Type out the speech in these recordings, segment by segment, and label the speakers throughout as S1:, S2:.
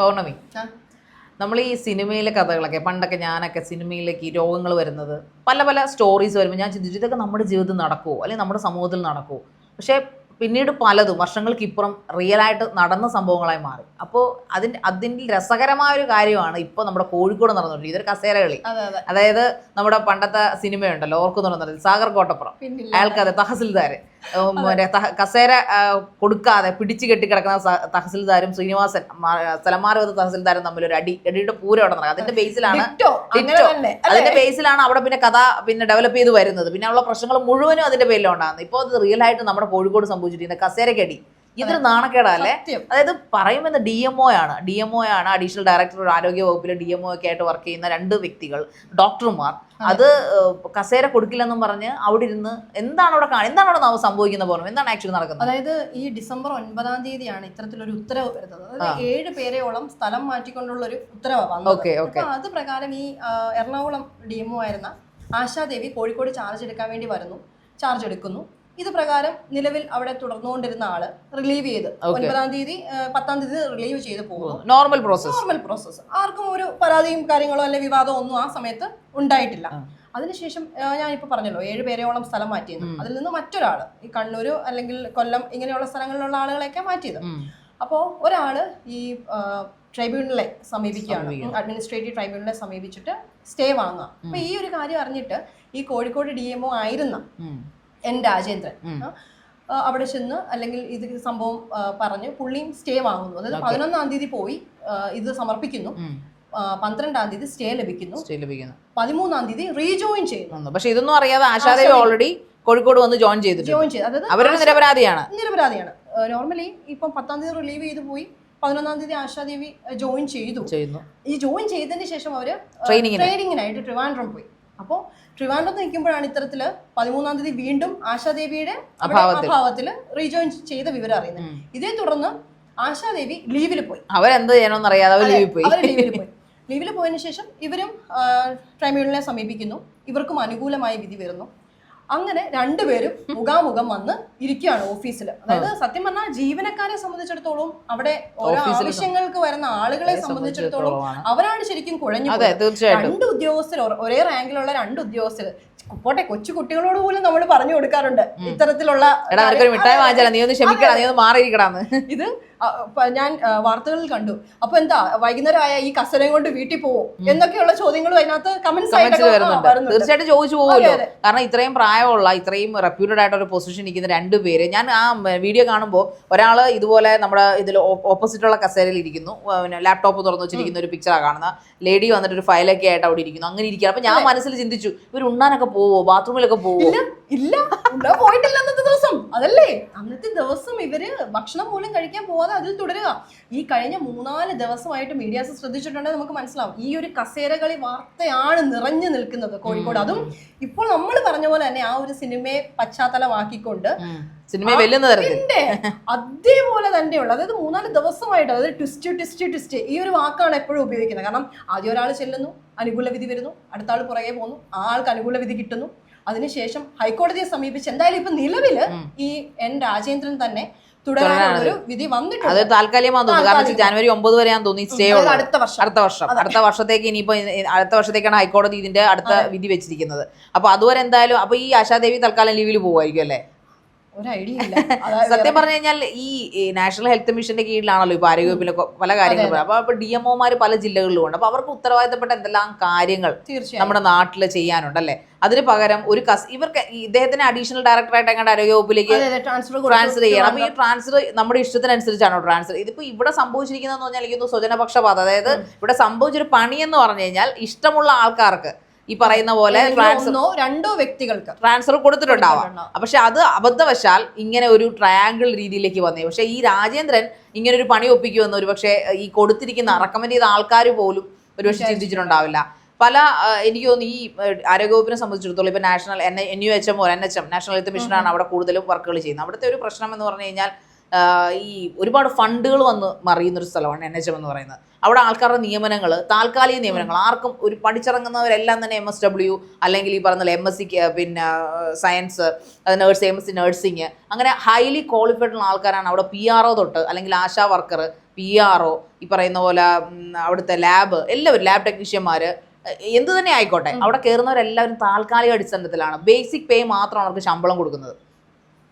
S1: പൗർണമി. നമ്മൾ ഈ സിനിമയിലെ കഥകളൊക്കെ പണ്ടൊക്കെ ഞാനൊക്കെ സിനിമയിലേക്ക് ഈ രോഗങ്ങൾ വരുന്നത് പല പല സ്റ്റോറീസ് വരുമ്പോൾ ഞാൻ ചിന്തിച്ചു ഇതൊക്കെ നമ്മുടെ ജീവിതത്തിൽ നടക്കുമോ അല്ലെങ്കിൽ നമ്മുടെ സമൂഹത്തിൽ നടക്കുമോ പക്ഷേ പിന്നീട് പലതും വർഷങ്ങൾക്ക് ഇപ്പുറം റിയലായിട്ട് നടന്ന സംഭവങ്ങളായി മാറി. അപ്പോൾ അതിന്റെ അതിന്റെ രസകരമായ ഒരു കാര്യമാണ് ഇപ്പോൾ നമ്മുടെ കോഴിക്കോട് നടന്നുകൊണ്ടിരിക്കുന്നത് ഇതൊരു കസേര കളി.
S2: അതെ അതെ.
S1: അതായത് നമ്മുടെ പണ്ടത്തെ സിനിമയുണ്ടല്ലോ ഓർക്കുന്നുണ്ടെന്നറിയില്ല സാഗർ കോട്ടപ്പുറം.
S2: പിന്നില്ല.
S1: അയാൾക്ക് തഹസിൽദാർ കസേര കൊടുക്കാതെ പിടിച്ചു കെട്ടി കിടക്കുന്ന സ- തഹസിൽദാരും ശ്രീനിവാസൻ സ്ഥലമാരവത് തഹസിൽദാരും തമ്മിൽ ഒരു അടി അടിയുടെ പൂരം അവിടെ നടക്കുക അതിന്റെ ബേസിലാണ് അതിന്റെ ബേസിലാണ് അവിടെ പിന്നെ കഥ പിന്നെ ഡെവലപ്പ് ചെയ്ത് വരുന്നത്. പിന്നെ ഉള്ള പ്രശ്നങ്ങൾ മുഴുവനും അതിന്റെ പേരിലുണ്ടാകുന്നത് ഇപ്പൊ ഇപ്പോൾ അത് റിയൽ ആയിട്ട് നമ്മുടെ കോഴിക്കോട് സംഭവിച്ചിരിക്കുന്ന കസേരക്കടി. ഇതൊരു നാണക്കേടല്ലേ? അതായത് പറയുമെന്ന് ഡി എം ഒ ആണ്. ഡി എം ഒ ആണ് അഡീഷണൽ ഡയറക്ടർ ആരോഗ്യ വകുപ്പിലെ ഡി എം ഒ ഒക്കെ ആയിട്ട് വർക്ക് ചെയ്യുന്ന രണ്ട് വ്യക്തികൾ ഡോക്ടർമാർ അത് കസേര കൊടുക്കില്ലെന്നും പറഞ്ഞ് അവിടെ ഇരുന്ന് എന്താണ് അവിടെ കാണുന്നത്? എന്താണ് അവിടെ സംഭവിക്കുന്ന പോലും? എന്താണ് ആക്ച്വലി നടക്കുന്നത്?
S2: അതായത് ഈ ഡിസംബർ ഒൻപതാം തീയതിയാണ് ഇത്തരത്തിലൊരു ഉത്തരവ് വരുന്നത്. അതായത് ഏഴ് പേരെയോളം സ്ഥലം മാറ്റിക്കൊണ്ടുള്ള ഒരു ഉത്തരവാണ് അത് പ്രകാരം ഈ എറണാകുളം ഡി എം ഒ ആയിരുന്ന ആശാദേവി കോഴിക്കോട് ചാർജ് എടുക്കാൻ വേണ്ടി വരുന്നു. ചാർജ് എടുക്കുന്നു. ഇത് പ്രകാരം നിലവിൽ അവിടെ തുടർന്നുകൊണ്ടിരുന്ന ആൾ റിലീവ് ചെയ്ത്. ഒൻപതാം തീയതി പത്താം തീയതി റിലീവ് ചെയ്ത് പോകുന്നു.
S1: നോർമൽ പ്രോസസ്
S2: നോർമൽ പ്രോസസ് ആർക്കും ഒരു പരാതിയും കാര്യങ്ങളോ അല്ലെ വിവാദമോ ഒന്നും ആ സമയത്ത് ഉണ്ടായിട്ടില്ല. അതിനുശേഷം ഞാൻ ഇപ്പൊ പറഞ്ഞല്ലോ ഏഴ് പേരെയോളം സ്ഥലം മാറ്റിയത്. അതിൽ നിന്ന് മറ്റൊരാൾ ഈ കണ്ണൂർ അല്ലെങ്കിൽ കൊല്ലം ഇങ്ങനെയുള്ള സ്ഥലങ്ങളിലുള്ള ആളുകളെയൊക്കെ മാറ്റിയത്. അപ്പോൾ ഒരാൾ ഈ ട്രൈബ്യൂണലെ സമീപിക്കുകയാണ്. അഡ്മിനിസ്ട്രേറ്റീവ് ട്രൈബ്യൂണലെ സമീപിച്ചിട്ട് സ്റ്റേ വാങ്ങുക. അപ്പൊ ഈ ഒരു കാര്യം അറിഞ്ഞിട്ട് ഈ കോഴിക്കോട് ഡി എംഒ ആയിരുന്ന എൻ രാജേന്ദ്രൻ. അവിടെ ചെന്ന് അല്ലെങ്കിൽ ഇത് സംഭവം പറഞ്ഞ് പുള്ളിയും സ്റ്റേ വാങ്ങുന്നു. അതായത് പതിനൊന്നാം തീയതി പോയി ഇത് സമർപ്പിക്കുന്നു. പന്ത്രണ്ടാം തീയതി സ്റ്റേ ലഭിക്കുന്നു.
S1: സ്റ്റേ ലഭിക്കുന്നു.
S2: പതിമൂന്നാം തീയതി റീജോയിൻ ചെയ്യുന്നു.
S1: പക്ഷെ ഇതൊന്നും അറിയാതെ ആശാദേവി ഓൾറെഡി കോഴിക്കോട് വന്ന് ജോയിൻ ചെയ്തിട്ടുണ്ട്.
S2: ജോയിൻ ചെയ്തു. അതായത്
S1: അവരൊരു നിരപരാധിയാണ്.
S2: നിരപരാധിയാണ്. നോർമലി ഇപ്പം പത്താം തീയതി റിലീവ് ചെയ്ത് പോയി പതിനൊന്നാം തീയതി ആശാദേവി ജോയിൻ ചെയ്തു.
S1: ചെയ്യുന്നു.
S2: ഈ ജോയിൻ ചെയ്തതിന് ശേഷം അവർ
S1: ട്രെയിനിങ്ങിന്
S2: ട്രെയിനിങ്ങിനായിട്ട് ട്രിവാൻഡ്രം പോയി. അപ്പോൾ ട്രിവാൻഡ്രത്ത് നിൽക്കുമ്പോഴാണ് ഇത്തരത്തിൽ പതിമൂന്നാം തീയതി വീണ്ടും ആശാദേവിയുടെ
S1: അഭാവത്തിൽ.
S2: റീജോയിൻ ചെയ്ത വിവരം അറിയുന്നത്. ഇതേ തുടർന്ന് ആശാദേവി ലീവിൽ പോയി.
S1: അവരെന്ത് ചെയ്യണമെന്ന് അറിയാതെ അവർ ലീവിൽ പോയി.
S2: ലീവിൽ പോയി. ലീവിൽ പോയതിനു ശേഷം ഇവരും ട്രൈബ്യൂണലിനെ സമീപിക്കുന്നു. ഇവർക്കും അനുകൂലമായ വിധി വരുന്നു. അങ്ങനെ രണ്ടുപേരും മുഖാമുഖം വന്ന് ഇരിക്കുകയാണ് ഓഫീസിൽ അതായത് സത്യം പറഞ്ഞാൽ ജീവനക്കാരെ സംബന്ധിച്ചിടത്തോളം അവിടെ ഓരോ ആവശ്യങ്ങൾക്ക് വരുന്ന ആളുകളെ സംബന്ധിച്ചിടത്തോളം അവരാണ് ശരിക്കും കുഴഞ്ഞു രണ്ട് ഉദ്യോഗസ്ഥർ ഒരേ റാങ്കിലുള്ള രണ്ട് ഉദ്യോഗസ്ഥർ. പോട്ടെ കൊച്ചു കുട്ടികളോട് പോലും നമ്മൾ പറഞ്ഞു കൊടുക്കാറുണ്ട് ഇത്തരത്തിലുള്ള ഇത് ഞാൻ വാർത്തകളിൽ കണ്ടു. അപ്പൊ എന്താ വൈകുന്നേരം ആയ ഈ കസരം കൊണ്ട് വീട്ടിൽ പോവും? എന്നൊക്കെയുള്ള ചോദ്യങ്ങളും അതിനകത്ത് കമന്റ്സ്
S1: വരുന്നുണ്ട്. തീർച്ചയായിട്ടും ചോദിച്ചു പോകുമല്ലോ കാരണം ഇത്രയും പ്രായമുള്ള ഇത്രയും റെപ്യൂട്ടഡ് ആയിട്ട് ഒരു പൊസിഷൻ ഇരിക്കുന്ന രണ്ട് പേര്. ഞാൻ ആ വീഡിയോ കാണുമ്പോൾ ഒരാൾ ഇതുപോലെ നമ്മുടെ ഇതിൽ ഓപ്പോസിറ്റുള്ള കസേരയിൽ ഇരിക്കുന്നു. പിന്നെ ലാപ്ടോപ്പ് തുറന്നു വെച്ചിരിക്കുന്ന ഒരു പിക്ചറാണ് കാണുന്ന. ലേഡി വന്നിട്ട് ഒരു ഫയലൊക്കെ ആയിട്ട് അവിടെ ഇരിക്കുന്നു. അങ്ങനെ ഇരിക്കുക അപ്പൊ ഞാൻ മനസ്സിൽ ചിന്തിച്ചു ഇവർ ഉണ്ണാനൊക്കെ പോവോ? ബാത്റൂമിലൊക്കെ പോവോ?
S2: ഇല്ല ഇവിടെ പോയിട്ടില്ല അന്നത്തെ ദിവസം. അതല്ലേ? അന്നത്തെ ദിവസം ഇവർ ഭക്ഷണം പോലും കഴിക്കാൻ പോവാതെ അതിൽ തുടരുക. ഈ കഴിഞ്ഞ മൂന്നാൽ ദിവസമായിട്ട് മീഡിയാസ് ശ്രദ്ധിച്ചിട്ടുണ്ടെങ്കിൽ നമുക്ക് മനസ്സിലാവും. ഈ ഒരു കസേരകളി വാർത്തയാണ് നിറഞ്ഞു നിൽക്കുന്നത് കോഴിക്കോട്. അതും ഇപ്പോൾ നമ്മൾ പറഞ്ഞ പോലെ തന്നെ ആ ഒരു സിനിമയെ പശ്ചാത്തലമാക്കിക്കൊണ്ട് അതേപോലെ തന്നെയുള്ള അതായത് മൂന്നാൽ ദിവസമായിട്ട് അതായത് ട്വിസ്റ്റ് ട്വിസ്റ്റ് ട്വിസ്റ്റ് ഈ ഒരു വാക്കാണ് എപ്പോഴും ഉപയോഗിക്കുന്നത്. കാരണം ആദ്യം ഒരാൾ ചെല്ലുന്നു അനുകൂല വിധി വരുന്നു അടുത്ത ആൾ പുറകെ പോകുന്നു ആ ആൾക്ക് അനുകൂല വിധി കിട്ടുന്നു. അതിനുശേഷം ഹൈക്കോടതിയെ സമീപിച്ച് എന്തായാലും ഇപ്പൊ നിലവിൽ ഈ എൻ രാജേന്ദ്രൻ തന്നെ വിധി
S1: അത്
S2: വന്നിട്ടുണ്ട്
S1: തോന്നുന്നു. കാരണം വെച്ചാൽ ജനുവരി ഒമ്പത് വരെ തോന്നി സ്റ്റേ
S2: അടുത്ത വർഷം.
S1: അടുത്ത വർഷം. അടുത്ത വർഷത്തേക്ക് ഇനിയിപ്പോ അടുത്ത വർഷത്തേക്കാണ് ഹൈക്കോടതി ഇതിന്റെ അടുത്ത വിധി വെച്ചിരിക്കുന്നത്. അപ്പൊ അതുവരെ എന്തായാലും അപ്പൊ ഈ ആശാദേവി തൽക്കാലം ലീവിൽ പോകുമായിരിക്കും അല്ലേ?
S2: ഒരു ഐഡിയ
S1: സത്യം പറഞ്ഞു കഴിഞ്ഞാൽ ഈ നാഷണൽ ഹെൽത്ത് മിഷന്റെ കീഴിലാണല്ലോ ഇപ്പൊ കൊ- പല കാര്യങ്ങളും. അപ്പൊ ഇപ്പൊ ഡി എം ഒമാര് പല ജില്ലകളിലും ഉണ്ട് അപ്പൊ അവർക്ക് ഉത്തരവാദിത്തപ്പെട്ട എന്തെല്ലാം കാര്യങ്ങൾ നമ്മുടെ നാട്ടിൽ ചെയ്യാനുണ്ട് അല്ലേ അതിന് പകരം ഒരു കസ് ഇവർക്ക് ഇദ്ദേഹത്തിന് അഡീഷണൽ ഡയറക്ടറായിട്ട് എങ്ങനെ ആരോഗ്യവകുപ്പിലേക്ക്
S2: അതെ അതെ ട്രാൻസ്ഫർ
S1: ട്രാൻസ്ഫർ ചെയ്യണം. അപ്പൊ ഈ ട്രാൻസ്ഫർ നമ്മുടെ ഇഷ്ടത്തിനനുസരിച്ചാണോ ട്രാൻസ്ഫർ ഇതിപ്പോ ഇവിടെ സംഭവിച്ചിരിക്കുന്നതെന്ന് പറഞ്ഞാൽ എനിക്ക് സ്വജനപക്ഷപാതം. അതായത് ഇവിടെ സംഭവിച്ചൊരു പണി എന്ന് പറഞ്ഞു കഴിഞ്ഞാൽ ഇഷ്ടമുള്ള ആൾക്കാർക്ക് ഈ പറയുന്ന പോലെ ട്രാൻസ്ഫർ
S2: രണ്ടോ വ്യക്തികൾക്ക്
S1: ട്രാൻസ്ഫർ കൊടുത്തിട്ടുണ്ടാവാം. പക്ഷെ അത് അബദ്ധവശാൽ ഇങ്ങനെ ഒരു ട്രയാങ്കിൾ രീതിയിലേക്ക് വന്നേ. പക്ഷെ ഈ രാജേന്ദ്രൻ ഇങ്ങനെ ഒരു പണി ഒപ്പിക്കുമെന്ന് ഒരു പക്ഷേ ഈ കൊടുത്തിരിക്കുന്ന റെക്കമെൻഡ് ചെയ്ത ആൾക്കാർ പോലും ഒരു പക്ഷെ ചിന്തിച്ചിട്ടുണ്ടാവില്ല. പല എനിക്ക് തോന്നുന്നു ഈ ആരോഗ്യവകുപ്പിനെ സംബന്ധിച്ചിടത്തോളം ഇപ്പൊ national N N U H M N H M national health മിഷനാണ് അവിടെ കൂടുതലും വർക്കുകൾ ചെയ്യുന്നത്. അവിടുത്തെ ഒരു പ്രശ്നം എന്ന് പറഞ്ഞു കഴിഞ്ഞാൽ ഈ ഒരുപാട് ഫണ്ടുകൾ വന്ന് മറിയുന്ന ഒരു സ്ഥലമാണ് എൻ എച്ച് എം എന്ന് പറയുന്നത്. അവിടെ ആൾക്കാരുടെ നിയമനങ്ങൾ താൽക്കാലിക നിയമനങ്ങൾ. ആർക്കും ഒരു പഠിച്ചിറങ്ങുന്നവരെല്ലാം തന്നെ എം എസ് ഡബ്ല്യു അല്ലെങ്കിൽ ഈ പറഞ്ഞ എം എസ് സി പിന്നെ science nurse M S C nursing അങ്ങനെ ഹൈലി ക്വാളിഫൈഡ് ഉള്ള ആൾക്കാരാണ് അവിടെ പി ആർ ഒ തൊട്ട് അല്ലെങ്കിൽ ASHA worker P R O ഈ പറയുന്ന പോലെ അവിടുത്തെ ലാബ് എല്ലാവരും ലാബ് ടെക്നീഷ്യന്മാർ എന്ത് തന്നെ ആയിക്കോട്ടെ. അവിടെ കയറുന്നവരെല്ലാവരും താൽക്കാലിക അടിസ്ഥാനത്തിലാണ്. ബേസിക് പേ മാത്രമാണ് അവർക്ക് ശമ്പളം കൊടുക്കുന്നത്.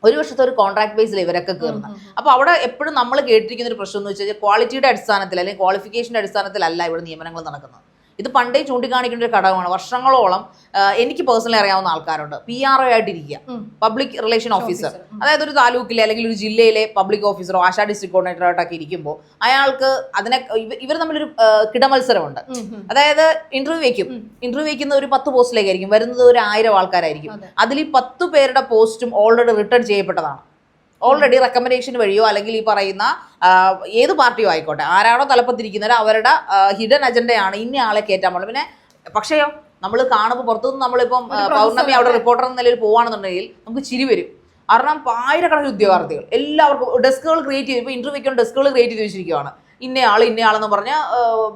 S1: ഒരു വർഷത്തെ ഒരു കോൺട്രാക്ട് ബേസിൽ ഇവരൊക്കെ കയറുന്നത് അപ്പോൾ അവിടെ എപ്പോഴും നമ്മൾ കേട്ടിരിക്കുന്ന ഒരു പ്രശ്നം എന്ന് വെച്ചാൽ കഴിഞ്ഞാൽ ക്വാളിറ്റിയുടെ അടിസ്ഥാനത്തിൽ അല്ലെങ്കിൽ ക്വാളിഫിക്കേഷന്റെ അടിസ്ഥാനത്തിലല്ല ഇവിടെ നിയമനങ്ങൾ നടക്കുന്നത്. ഇത് പണ്ടേ ചൂണ്ടിക്കാണിക്കേണ്ട ഒരു ഘടകമാണ്. വർഷങ്ങളോളം എനിക്ക് പേഴ്സണലി അറിയാവുന്ന ആൾക്കാരുണ്ട്. പി ആർ ഒ ആയിട്ടിരിക്കുക. പബ്ലിക് റിലേഷൻ ഓഫീസർ അതായത് ഒരു താലൂക്കിലെ അല്ലെങ്കിൽ ഒരു ജില്ലയിലെ പബ്ലിക് ഓഫീസറോ ആശാ ഡിസ്ട്രിക്ട് കോർഡിനേറ്ററായിട്ടൊക്കെ ഇരിക്കുമ്പോൾ അയാൾക്ക് അതിനെ ഇവർ തമ്മിലൊരു കിടമത്സരമുണ്ട്. അതായത് ഇന്റർവ്യൂ
S2: വയ്ക്കും.
S1: ഇന്റർവ്യൂ വയ്ക്കുന്ന ഒരു പത്ത് പോസ്റ്റിലേക്കായിരിക്കും വരുന്നത് ഒരു ആയിരം ആൾക്കാരായിരിക്കും.
S2: അതെ.
S1: അതിൽ ഈ പത്ത് പേരുടെ പോസ്റ്റും ഓൾറെഡി റിട്ടേൺ ചെയ്യപ്പെട്ടതാണ്. ഓൾറെഡി റെക്കമെൻഡേഷൻ വഴിയോ അല്ലെങ്കിൽ ഈ പറയുന്ന ഏത് പാർട്ടിയോ ആയിക്കോട്ടെ ആരാണോ തലപ്പത്തിരിക്കുന്നവർ അവരുടെ ഹിഡൻ അജണ്ടയാണ് ഇന്ന ആളെ കയറ്റാൻ പാടുള്ളൂ പിന്നെ പക്ഷേയോ നമ്മൾ കാണുമ്പോൾ പുറത്തുനിന്ന് നമ്മളിപ്പം പൗർണമി അവിടെ? റിപ്പോർട്ടർ എന്ന നിലയിൽ പോവാണെന്നുണ്ടെങ്കിൽ നമുക്ക് ചിരി വരും. കാരണം ആയിരക്കണക്കിന് ഉദ്യോഗാർത്ഥികൾ എല്ലാവർക്കും ഡെസ്കുകൾ ക്രിയേറ്റ് ചെയ്ത് ഇപ്പോൾ ഇന്റർവ്യൂ വെക്കുന്ന ഡെസ്കുകൾ ക്രിയേറ്റ് ചെയ്ത് വെച്ചിരിക്കുകയാണ് ഇന്നയാൾ ഇന്നയാളെന്ന് പറഞ്ഞ്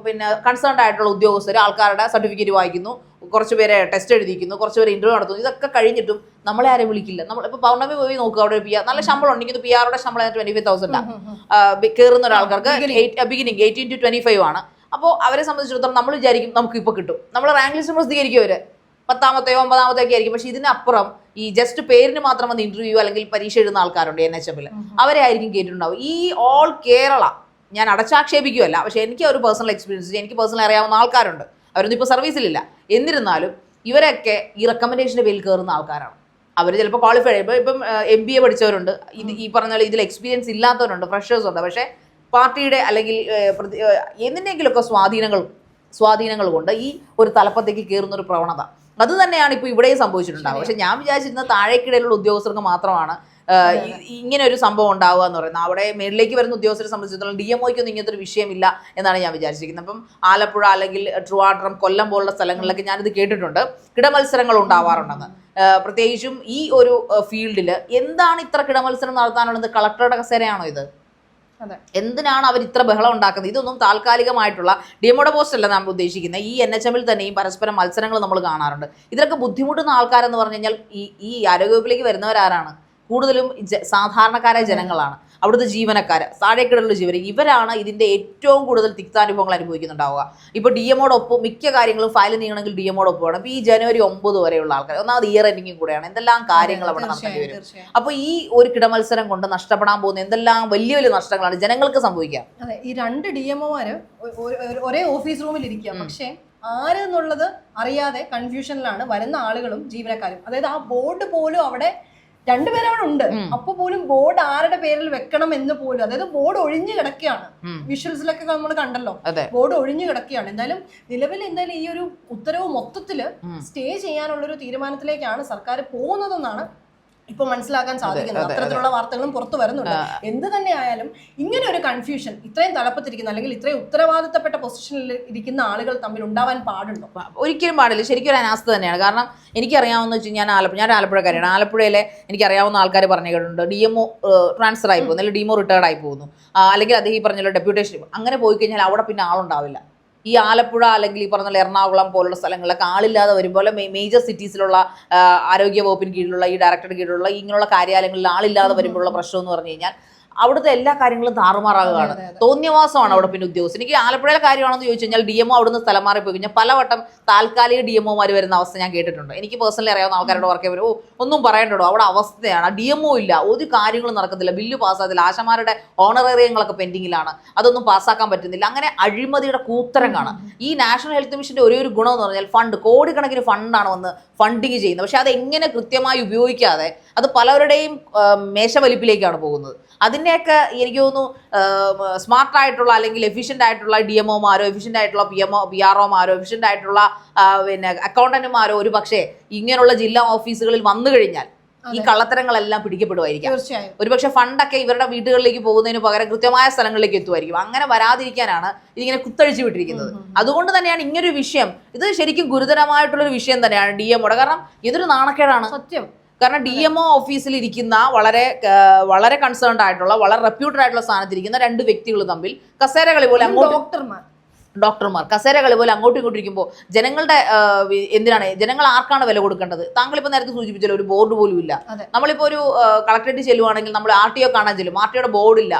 S1: പിന്നെ കൺസേൺഡ് ആയിട്ടുള്ള ഉദ്യോഗസ്ഥർ ആൾക്കാരുടെ സർട്ടിഫിക്കറ്റ് വായിക്കുന്നു. കുറച്ച് പേരെ ടെസ്റ്റ് എഴുതിക്കുന്നു കുറച്ച് പേര് ഇന്റർവ്യൂ നടത്തുന്നു. ഇതൊക്കെ കഴിഞ്ഞിട്ടും നമ്മളെ ആരും വിളിക്കില്ല. നമ്മൾ ഇപ്പോൾ പൗർണമി പോയി നോക്കുക അവിടെ പി ആർ നല്ല ശമ്പളം ഉണ്ടെങ്കിൽ പി ആറുടെ ശമ്പളം ട്വന്റി ഫൈവ് തൗസൻഡ്. കയറുന്ന ഒരാൾക്കാർക്ക് beginning eighteen to twenty five ആണ്. അപ്പോൾ അവരെ സംബന്ധിച്ചിടത്തോളം നമ്മൾ വിചാരിക്കും നമുക്ക് ഇപ്പോൾ കിട്ടും. നമ്മൾ റാങ്ക് ലിസ്റ്റ് പ്രസിദ്ധീകരിക്കും അവർ പത്താമത്തെയോ ഒമ്പതാമത്തെയോ ഒക്കെ ആയിരിക്കും. പക്ഷേ ഇതിനപ്പുറം ഈ ജസ്റ്റ് പേരിന് മാത്രം വന്ന് ഇന്റർവ്യൂ അല്ലെങ്കിൽ പരീക്ഷ എഴുതുന്ന ആൾക്കാരുണ്ട് എൻ എച്ച് എമ്മിൽ അവരെ ആയിരിക്കും കേട്ടിട്ടുണ്ടാവും. ഈ ഓൾ കേരള ഞാൻ അടച്ചാക്ഷേപിക്കുകയല്ല. പക്ഷെ എനിക്ക് ഒരു പേഴ്സണൽ എക്സ്പീരിയൻസ് എനിക്ക് പേഴ്സണൽ അറിയാവുന്ന ആൾക്കാരുണ്ട്. അവരൊന്നും ഇപ്പോൾ സർവീസിലില്ല. എന്നിരുന്നാലും ഇവരൊക്കെ ഈ റെക്കമെൻഡേഷന്റെ പേരിൽ കയറുന്ന ആൾക്കാരാണ്. അവർ ചിലപ്പോൾ ക്വാളിഫൈഡ് ഇപ്പോൾ ഇപ്പം എം ബി എ പഠിച്ചവരുണ്ട്. ഇത് ഈ പറഞ്ഞ പോലെ ഇതിൽ എക്സ്പീരിയൻസ് ഇല്ലാത്തവരുണ്ട് ഫ്രഷേഴ്സ് ഉണ്ട്. പക്ഷേ പാർട്ടിയുടെ അല്ലെങ്കിൽ എന്തിനെങ്കിലുമൊക്കെ സ്വാധീനങ്ങൾ സ്വാധീനങ്ങൾ കൊണ്ട് ഈ ഒരു തലപ്പത്തേക്ക് കയറുന്ന ഒരു പ്രവണത. അത് തന്നെയാണ് ഇപ്പോൾ ഇവിടെയും സംഭവിച്ചിട്ടുണ്ടാവുക. പക്ഷെ ഞാൻ വിചാരിച്ചിരുന്ന താഴേക്കിടയിലുള്ള ഉദ്യോഗസ്ഥർക്ക് മാത്രമാണ് ഇങ്ങനെ ഒരു സംഭവം ഉണ്ടാവുക എന്ന് പറയുന്നത്. അവിടെ മേളിലേക്ക് വരുന്ന ഉദ്യോഗസ്ഥരെ സംബന്ധിച്ചിടത്തോളം ഡി എം ഒന്നും ഇങ്ങനത്തെ ഒരു വിഷയമില്ല എന്നാണ് ഞാൻ വിചാരിച്ചിരിക്കുന്നത്. അപ്പം ആലപ്പുഴ അല്ലെങ്കിൽ ട്രിവാൻഡ്രം കൊല്ലം പോലുള്ള സ്ഥലങ്ങളിലൊക്കെ ഞാനിത് കേട്ടിട്ടുണ്ട്. കിടമത്സരങ്ങൾ ഉണ്ടാവാറുണ്ടെന്ന്. പ്രത്യേകിച്ചും ഈ ഒരു ഫീൽഡിൽ എന്താണ് ഇത്ര കിടമത്സരം നടത്താനുള്ളത്? കളക്ടറുടെ കസേരയാണോ ഇത്?
S2: അതെ.
S1: എന്തിനാണ് അവർ ഇത്ര ബഹളം ഉണ്ടാക്കുന്നത്? ഇതൊന്നും താൽക്കാലികമായിട്ടുള്ള ഡിഎംഒയുടെ പോസ്റ്റ് അല്ല നമ്മൾ ഉദ്ദേശിക്കുന്നത്. ഈ എൻ എച്ച് എമ്മിൽ തന്നെയും പരസ്പരം മത്സരങ്ങൾ നമ്മൾ കാണാറുണ്ട്. ഇതിലൊക്കെ ബുദ്ധിമുട്ടുന്ന ആൾക്കാരെന്ന് പറഞ്ഞു കഴിഞ്ഞാൽ ഈ ഈ ആരോഗ്യവകുപ്പിലേക്ക് വരുന്നവരാരാണ്? കൂടുതലും സാധാരണക്കാരെ സാധാരണക്കാരായ ജനങ്ങളാണ്. അവിടുത്തെ ജീവനക്കാർ താഴേക്കിടയിലുള്ള ജീവന ഇവരാണ് ഇതിന്റെ ഏറ്റവും കൂടുതൽ തിക്താനുഭവങ്ങൾ അനുഭവിക്കുന്നുണ്ടാവുക. ഇപ്പോൾ ഡി എമ്മോടൊപ്പം മിക്ക കാര്യങ്ങളും ഫയൽ നീങ്ങണമെങ്കിൽ ഡി എമ്മോടൊപ്പം വേണം ഇപ്പോൾ ഈ ജനുവരി ഒമ്പത് വരെയുള്ള ആൾക്കാർ ഒന്നാമത് ഇയർ എൻഡിങ്ങും കൂടെയാണ്. എന്തെല്ലാം കാര്യങ്ങൾ അവിടെ നടത്തേണ്ടി വരും. അപ്പോൾ ഈ ഒരു കിടമത്സരം കൊണ്ട് നഷ്ടപ്പെടാൻ പോകുന്ന എന്തെല്ലാം വലിയ വലിയ നഷ്ടങ്ങളാണ് ജനങ്ങൾക്ക് സംഭവിക്കുക?
S2: അതെ ഈ രണ്ട് ഡി എംഒമാര് ഒരേ ഓഫീസ് റൂമിൽ ഇരിക്കുക. പക്ഷേ ആരെന്നുള്ളത് അറിയാതെ കൺഫ്യൂഷനിലാണ് വരുന്ന ആളുകളും ജീവനക്കാരും. അതായത് ആ ബോർഡ് പോലും അവിടെ രണ്ടുപേരും അവിടെ ഉണ്ട് അപ്പൊ പോലും ബോർഡ് ആരുടെ പേരിൽ വെക്കണം എന്ന് പോലും അതായത് ബോർഡ് ഒഴിഞ്ഞു കിടക്കുകയാണ്. വിഷ്വൽസിലൊക്കെ നമ്മൾ കണ്ടല്ലോ. ബോർഡ് ഒഴിഞ്ഞു കിടക്കുകയാണ്. എന്തായാലും നിലവിൽ എന്തായാലും ഈ ഒരു ഉത്തരവ്
S1: മൊത്തത്തിൽ.
S2: സ്റ്റേ ചെയ്യാനുള്ള ഒരു തീരുമാനത്തിലേക്കാണ് സർക്കാർ പോകുന്നതെന്നാണ് ഇപ്പൊ മനസ്സിലാക്കാൻ സാധിക്കുന്നത്
S1: അതെ,
S2: അത്തരത്തിലുള്ള വാർത്തകളും പുറത്തു വരുന്നുണ്ട്. എന്ത് തന്നെ ആയാലും ഇങ്ങനെ ഒരു കൺഫ്യൂഷൻ ഇത്രയും തലപ്പത്തിരിക്കുന്ന അല്ലെങ്കിൽ ഇത്രയും ഉത്തരവാദിത്തപ്പെട്ട പൊസിഷനിൽ ഇരിക്കുന്ന ആളുകൾ തമ്മിൽ ഉണ്ടാവാൻ പാടുണ്ടോ?
S1: ഒരിക്കലും പാടില്ല. ശരിക്കും ഒരു അനാസ്ഥ തന്നെയാണ്. കാരണം എനിക്കറിയാവുന്ന വെച്ച് ഞാൻ ആലപ്പുഴ ഞാൻ ആലപ്പുഴക്കാരാണ് ആലപ്പുഴയിലെ ആലപ്പുഴയിലെ എനിക്കറിയാവുന്ന ആൾക്കാർ പറഞ്ഞു കേട്ടിട്ടുണ്ട്. ഡി എംഒ ട്രാൻസ്ഫർ ആയി പോകുന്നു. അല്ലെങ്കിൽ ഡി എംഒ റിട്ടയർഡ് ആയി പോകുന്നു. അല്ലെങ്കിൽ അദ്ദേഹം ഈ പറഞ്ഞല്ലോ ഡെപ്യൂട്ടേഷൻ അങ്ങനെ പോയി കഴിഞ്ഞാൽ അവിടെ പിന്നെ ആളുണ്ടാവില്ല. ഈ ആലപ്പുഴ അല്ലെങ്കിൽ ഈ പറഞ്ഞ എറണാകുളം പോലുള്ള സ്ഥലങ്ങളിലൊക്കെ ആളില്ലാതെ വരുമ്പോൾ മേജർ സിറ്റീസിലുള്ള ആരോഗ്യ വകുപ്പിന് കീഴിലുള്ള ഈ ഡയറക്ടറുടെ കീഴിലുള്ള ഇങ്ങനെയുള്ള കാര്യാലയങ്ങളിൽ ആളില്ലാതെ വരുമ്പോഴുള്ള പ്രശ്നം എന്ന് പറഞ്ഞു കഴിഞ്ഞാൽ അവിടുത്തെ എല്ലാ കാര്യങ്ങളും താറുമാറാകുകയാണ്. തോന്നിയവാസമാണ് അവിടെ പിന്നെ ഉദ്യോഗസ്ഥൻ. എനിക്ക് ആലപ്പുഴയിലെ കാര്യമാണെന്ന് ചോദിച്ചു കഴിഞ്ഞാൽ ഡി എംഒ അവിടുന്ന് സ്ഥലം മാറി പോയി കഴിഞ്ഞാൽ പലവട്ടം താൽക്കാലിക ഡി എംഒമാർ വരുന്ന അവസ്ഥ ഞാൻ കേട്ടിട്ടുണ്ട്. എനിക്ക് പേഴ്സണലി അറിയാവുന്ന ആൾക്കാരോട് വർക്ക് ചെയ്യുമ്പോൾ ഓ ഒന്നും പറയണ്ടോ അവിടെ അവസ്ഥയാണ്. ഡി എംഒ ഇല്ല. ഒരു കാര്യങ്ങളും നടക്കത്തില്ല. ബില്ല് പാസ്സാകത്തില്ല. ആശമാരുടെ ഓണറേറിയങ്ങളൊക്കെ പെൻഡിങ്ങിലാണ് അതൊന്നും പാസ്സാക്കാൻ പറ്റുന്നില്ല. അങ്ങനെ അഴിമതിയുടെ കൂത്തരങ്ങാണ്. ഈ നാഷണൽ ഹെൽത്ത് മിഷന്റെ ഒരേ ഒരു ഗുണം എന്ന് പറഞ്ഞാൽ ഫണ്ട് കോടിക്കണക്കിന് ഫണ്ടാണ് വന്ന് ഫണ്ടിങ് ചെയ്യുന്നത്. പക്ഷെ അത് എങ്ങനെ കൃത്യമായി ഉപയോഗിക്കാതെ അത് പലരുടെയും മേശവലിപ്പിലേക്കാണ് പോകുന്നത്. അതിന്റെയൊക്കെ എനിക്ക് തോന്നുന്നു സ്മാർട്ട് ആയിട്ടുള്ള അല്ലെങ്കിൽ എഫിഷ്യന്റ് ആയിട്ടുള്ള ഡി എം ഒമാരോ എഫിഷ്യന്റ് ആയിട്ടുള്ള P M O P R ഒമാരോ efficient ആയിട്ടുള്ള പിന്നെ അക്കൗണ്ടന്റുമാരോ ഒരു പക്ഷേ ഇങ്ങനെയുള്ള ജില്ലാ ഓഫീസുകളിൽ വന്നു കഴിഞ്ഞാൽ ഈ കള്ളത്തരങ്ങളെല്ലാം പിടിക്കപ്പെടുമായിരിക്കാം.
S2: തീർച്ചയായും.
S1: ഒരുപക്ഷെ ഫണ്ടൊക്കെ ഇവരുടെ വീടുകളിലേക്ക് പോകുന്നതിന് പകരം കൃത്യമായ സ്ഥലങ്ങളിലേക്ക് എത്തുമായിരിക്കും. അങ്ങനെ വരാതിരിക്കാനാണ് ഇതിങ്ങനെ കുത്തഴിച്ചു വിട്ടിരിക്കുന്നത്. അതുകൊണ്ട് തന്നെയാണ് ഇങ്ങനൊരു വിഷയം ഇത് ശരിക്കും ഗുരുതരമായിട്ടുള്ള ഒരു വിഷയം തന്നെയാണ് ഡി എമ്മോടെ കാരണം ഇതൊരു നാണക്കേടാണ്.
S2: സത്യം.
S1: കാരണം ഡി എം ഒ ഓഫീസിൽ ഇരിക്കുന്ന വളരെ വളരെ കൺസേൺഡ് ആയിട്ടുള്ള വളരെ റെപ്യൂട്ടഡ് ആയിട്ടുള്ള സ്ഥാനത്തിരിക്കുന്ന രണ്ട് വ്യക്തികൾ തമ്മിൽ കസേരകളി പോലെ അങ്ങോട്ട്
S2: ഡോക്ടർമാർ
S1: ഡോക്ടർമാർ കസേരകളി പോലെ അങ്ങോട്ടും ഇങ്ങോട്ടും ഇരിക്കുമ്പോൾ ജനങ്ങളുടെ എന്തിനാണ്? ജനങ്ങൾ ആർക്കാണ് വില കൊടുക്കേണ്ടത്? താങ്കൾ ഇപ്പൊ നേരത്തെ സൂചിപ്പിച്ചല്ലോ ഒരു ബോർഡ് പോലും ഇല്ല.
S2: നമ്മളിപ്പോൾ
S1: നമ്മളിപ്പോ ഒരു കളക്ടറേറ്റ് ചെല്ലുവാണെങ്കിൽ നമ്മൾ ആർ ടി ഒ കാണാൻ ചെല്ലും. ആർ ടി ഒയുടെ ബോർഡില്ല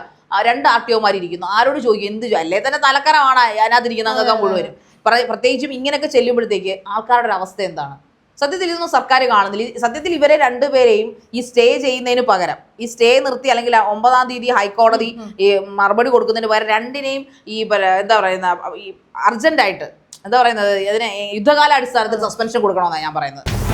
S1: രണ്ട് ആർ ടി ഒമാർ ഇരിക്കുന്നു. ആരോട് ചോദിക്കും? എന്ത് അല്ലേ? തന്നെ തലക്കരമാണ് അതിനകത്തിരിക്കുന്ന അംഗം മുഴുവനും. പ്ര- പ്രത്യേകിച്ചും ഇങ്ങനെയൊക്കെ ചെല്ലുമ്പോഴത്തേക്ക് ആൾക്കാരുടെ ഒരു അവസ്ഥ എന്താണ്? സത്യത്തിൽ ഇതൊന്നും സർക്കാർ കാണുന്നില്ല. സത്യത്തിൽ ഇവരെ രണ്ടുപേരെയും ഈ സ്റ്റേ ചെയ്യുന്നതിന് പകരം ഈ സ്റ്റേ നിർത്തി അല്ലെങ്കിൽ ഒമ്പതാം തീയതി ഹൈക്കോടതി ഈ മറുപടി കൊടുക്കുന്നതിന് പകരം രണ്ടിനെയും ഈ എന്താ പറയുന്ന ഈ അർജന്റ് ആയിട്ട് എന്താ പറയുന്നത് ഇതിനെ യുദ്ധകാലാടിസ്ഥാനത്തിൽ സസ്പെൻഷൻ കൊടുക്കണമെന്നാണ് ഞാൻ പറയുന്നത്.